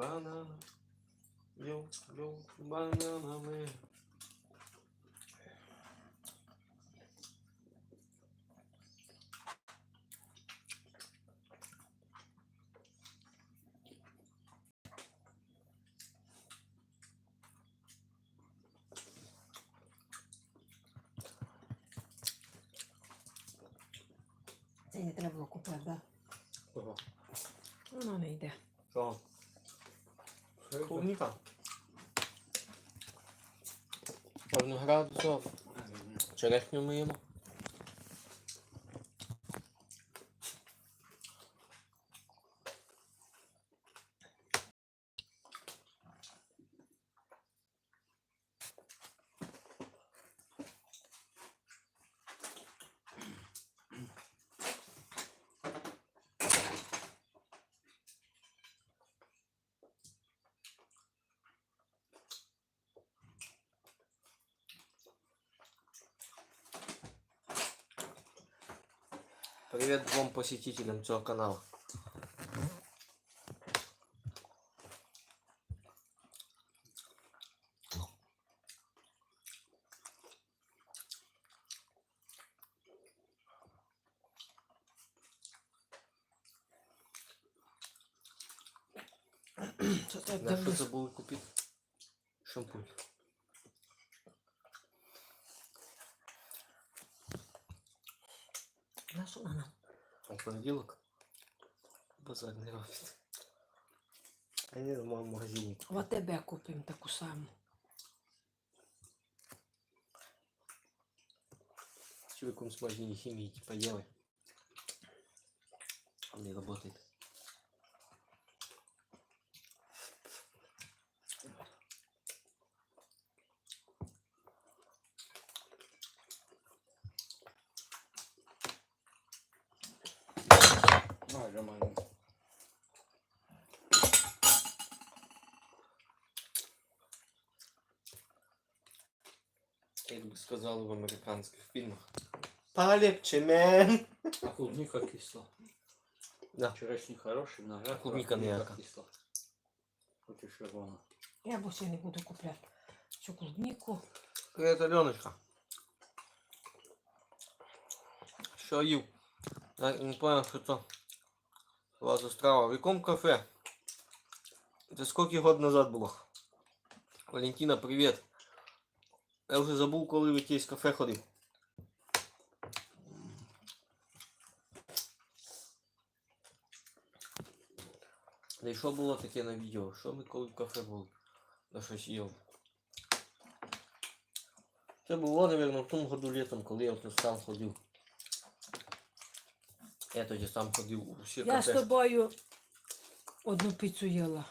banana. Yo, yo, banana man. Travou com o babá. Não, não, ideia. Pronto. Бананами. Це не треба було купити, да? Ого. Воно не йде. Що? Клубника. Певно градусов. Черешню миємо. Привет двум посетителям цього каналу. На що вона? А в понеділок базар не робить. А ні, в моєму магазині. В тебе купимо таку саму. Чи в якомусь магазині хімії типа Єви. Не работает. Як би сказали в американських фільмах. Полегче, мен! А клубника кисла. Да. Черешня хороший, виноград. А клубника ніяка. кисла. Хочеш червона. Я більше не буду купляти цю клубніку. Привет, Аленочка. Що їв? Я не понял, що це була за страва. В якому кафе? Це скільки год назад було? Валентина, привіт. Я вже забув, коли в якесь кафе ходив. Та й що було таке на відео? Що ми коли в кафе були? На щось їв. Це було, наверное, в тому году літом, коли я тут сам ходив. Я тоді сам ходив у всі Я з кафе. тобою одну піцу їла.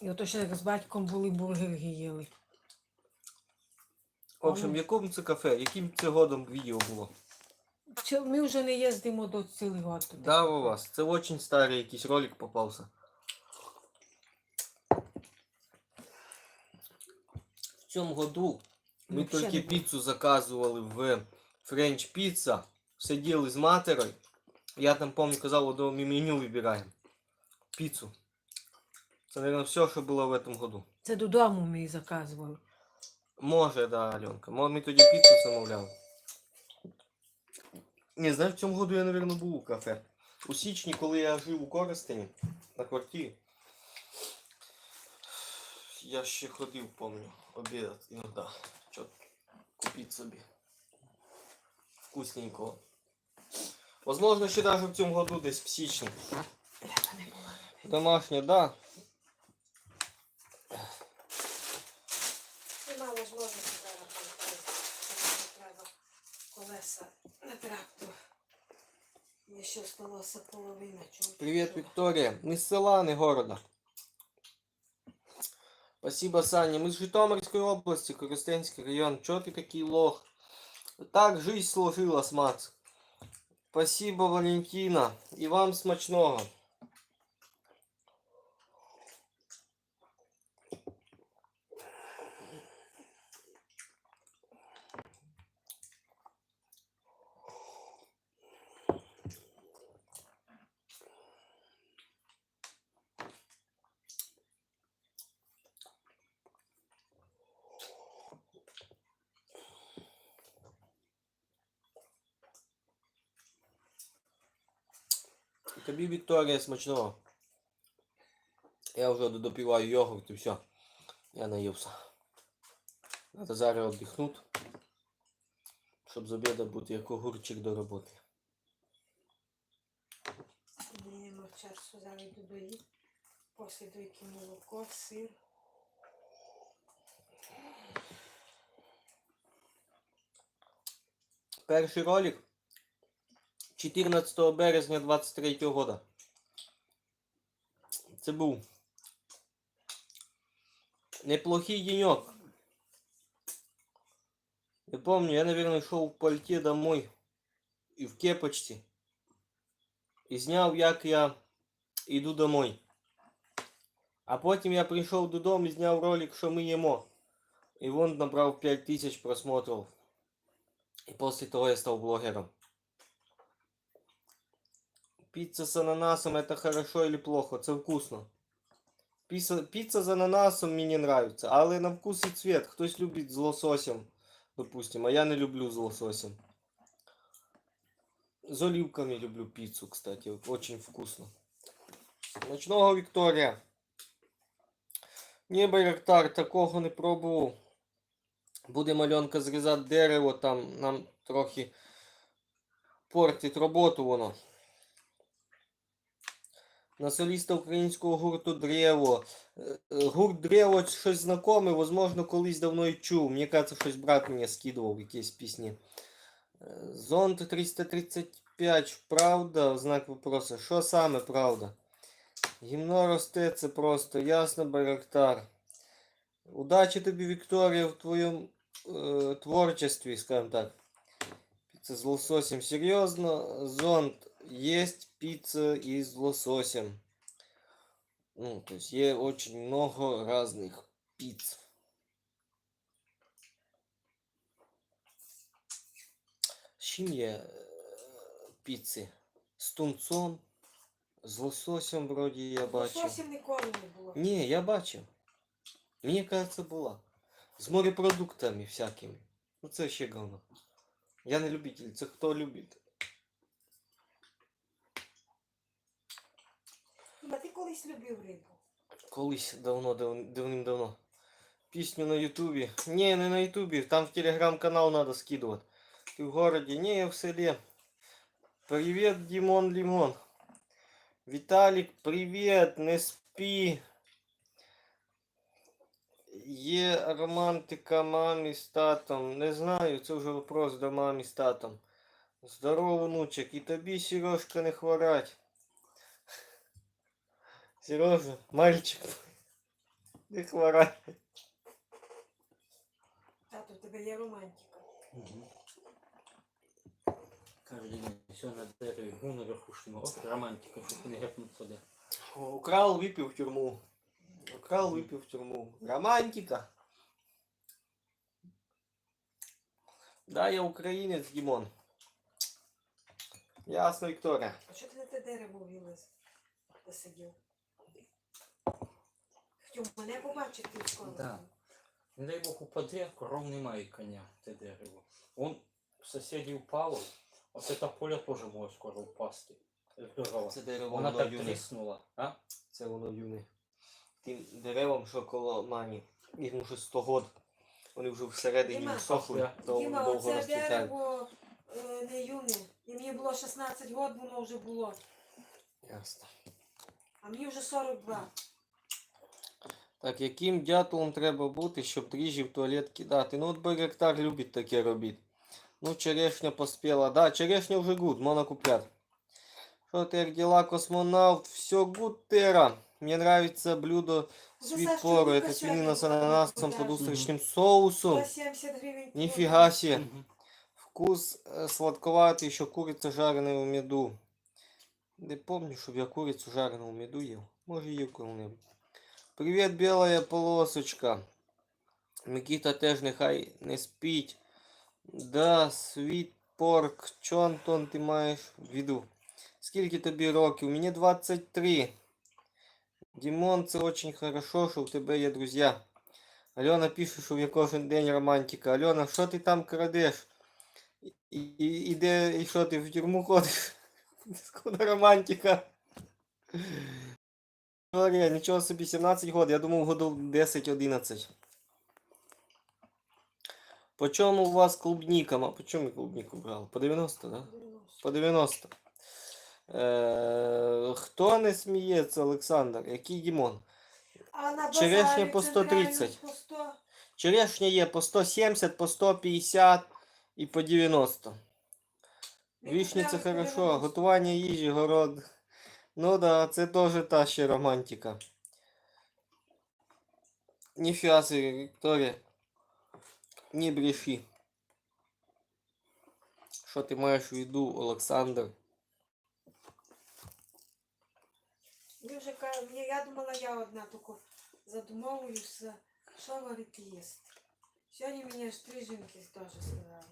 І ото ще як з батьком були бургери їли. В общем, в якому це кафе? Яким це годом відео було? Чи Ми вже не їздимо до цілий год туди. Да, у вас. Це очень старий якийсь ролик попався. В цьому году ми Вообще тільки не було. піцу заказували в French Pizza. Сиділи з матерою. Я там, пам'ятаю, казав, одного меню вибираємо. Піцу. Це, мабуть, все, що було в этом году. Це додому ми її заказували. Може, да, Альонка. Може, ми тоді піцу замовляли. Ні, знаєш, в цьому году я, мабуть, був у кафе. У січні, коли я жив у Коростені на квартирі. Я ще ходив, помню, обідати іноді. Що купити собі. Вкусненького. Возможно, ще навіть в цьому году десь в січні. Бляха, не було. Домашнє, да. Нема можливості зараз там треба колеса на трактор. Мені ще осталося половина. чого- Привет, Виктория. Мы с села, а не города. Спасибо, Саня. Мы с Житомирской области, Коростенский район. Чё ты такой лох? Так жизнь сложилась, Макс. Спасибо, Валентина. И вам смачного. Тобі, Вікторія, смачного. Я вже допиваю йогурт і все. Я наївся. Надо зараз віддихнути. Щоб з обіду бути як огурчик до роботи. Мені нема часу, зараз. Після дойки молоко, сир. Перший ролик 14 березня 23 года. Це був неплохий денек. Я помню, я, наверное, шел в пальте домой и в кепочці. І зняв, як я йду домой. А потім я прийшов додому і зняв ролик, що ми їмо. І він набрав 5000 просмотрів. И после того я стал блогером. Пицца с ананасом это хорошо или плохо? Это вкусно. Пицца, пицца с ананасом мне не нравится, але на вкус и цвет. Хтось любит з лососем, допустим, а я не люблю з лососем. З оливками люблю пиццу, кстати, очень вкусно. Ночного Вікторія. Ні, Байрактар, такого не пробував. Буде мальонка зрізати дерево, там нам трохи портить роботу воно. На соліста українського гурту Древо. Е, е, Гурт Древо щось знакоме, возможно, колись давно і чув. Мені кажется, щось брат мені скидував якісь пісні. Е, Зонд 335, правда? Знак вопроса. Що саме правда? Гімно росте, це просто ясно, Байрактар. Удачі тобі, Вікторія, в твоєму э, творчестве, скажем так. Пицца с лососем. Серьезно, зонт есть пицца и с лососем. Ну, то есть есть очень много разных пиц. З чим є е, піци? З тунцом, з лососем вроді я бачив. Зовсім ніколи не було. Ні, я бачив. Мені кажется, була. З морепродуктами всякими. Ну це ще говно. Я не любитель, це хто любить. Колись любив рибу. Колись давно, дав, давним-давно. Пісню на Ютубі. Ні, не на Ютубі, там в телеграм-канал надо скидувати. Ти в городі, ні, я в селі. Привіт, Дімон Лімон. Віталік, привіт, не спи. Є романтика мамі з татом. Не знаю, це вже вопрос до мамі з татом. Здорово, внучек, і тобі, Сережка, не хворать. Сережа, мальчик, не хворай. Тато, в тебе є романтика. Угу. Каждый день все на дереві, гу наверху шимо. От романтика, щоб не гепнуться де. Украл, выпил в тюрьму. Украл, выпил в тюрьму. Романтика. Да, я українець, Дімон. Ясно, Вікторія. А що ти на те дерево вилез? Посидів. Хотів мене побачити скоро. Да. Не дай Бог упаде, коров немає коня, те дерево. Он в сусідів впало, оце та поля теж може скоро впасти. Здорово. Це дерево Вона воно так юне. тріснула, а? Це воно юне. Тим деревам, що коло мані, їм вже 100 год. Вони вже всередині Діма. всохли, Діма, дов- Діма, довго оце дерево е, не юне. І мені було 16 років, воно вже було. Ясно. А мені вже 42. Так, яким дятлом треба бути, щоб дріжджі в туалет кидати? Ну от Байрактар любить таке робити. Ну, черешня поспіла. Да, черешня вже гуд, можна купляти. Що ти, як діла, космонавт? Все гуд, Тера. Мне нравится блюдо Вже свит Саш, пору. чоловіка Это свинина сьогодні с ананасом купляєш. под устричным соусом. 170 гривень. Нифига себе. Мгм. Вкус э, сладковатый, еще курица жареная в меду. Не помню, чтобы я курицу жареную в меду ел. Может, ел коли-небудь. Привет, белая полосочка. Микита теж нехай не спить. Да, світ порк. Чо, Антон, ти маєш в виду? Скільки тобі років? Мені 23. Дімон, це очень хорошо, що в тебе є друзі. Альона пише, що я кожен день романтика. Альона, що ти там крадеш? І, і, і де, і що ти в тюрму ходиш? Скуда романтика? Вікторія, нічого собі 17 год, я думав году 10-11. По чому у вас клубніка? А по чому клубніку брали? По 90, да? По 90. Е, хто не сміється, Олександр? Який Дімон? А на Черешня по 130. По 100. Черешня є по 170, по 150 і по 90. Ми це хорошо, готування їжі, город. Ну да, це теж та ще романтика. Ніфіга собі, Вікторія. Не бреши. Що ти маєш в виду, Олександр? Я вже кажу, я, я думала, я одна тільки задумовуюся, що варити їсти. Сьогодні мені аж три жінки теж сказали.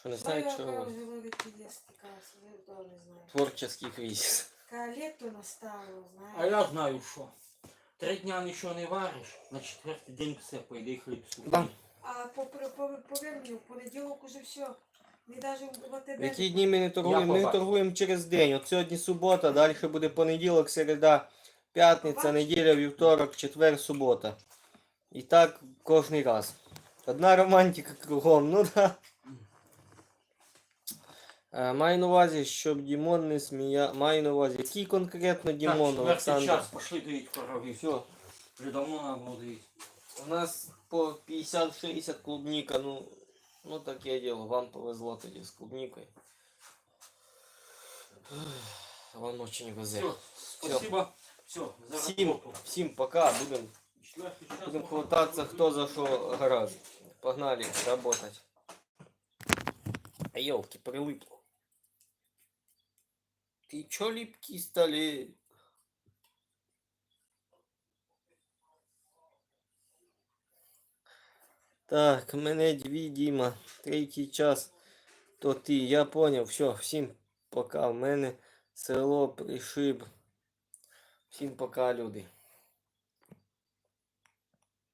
Що не Що знаєш, я що кажу, робити? вже варити їсти, кажу, я того не знаю. Творчий кризис. Літо настало, А я знаю що. Три дня нічого не вариш, на четвертий день все пойде хліб сухий. Да. А по, по, по, повір мені, в понеділок уже все. Ми навіть в АТБ... В які дні ми не торгуємо? Ми побачив. торгуємо через день. От сьогодні субота, далі буде понеділок, середа, п'ятниця, Побачив. неділя, вівторок, четвер, субота. І так кожний раз. Одна романтика кругом, ну да. Е, Маю на увазі, щоб Дімон не смія. Маю на увазі, який конкретно Дімон, так, четвертий Олександр? час, пошли доїть корови. Все. Вже давно нам було доїть. У нас по 50-60 клубника, ну, ну таке діло. Вам повезло тоді з клубникою. Вам очень везе. Все, спасибо. Все, за Всім, роботу. всім пока, будемо Четвертий час. будем хвататься, хто за що гаразд. Погнали работать. А елки, прилипло. Ты липкий стали? Так, мене дві Діма, третій час, то ти, я поняв, все, всім пока, в мене село пришиб. Всім пока, люди.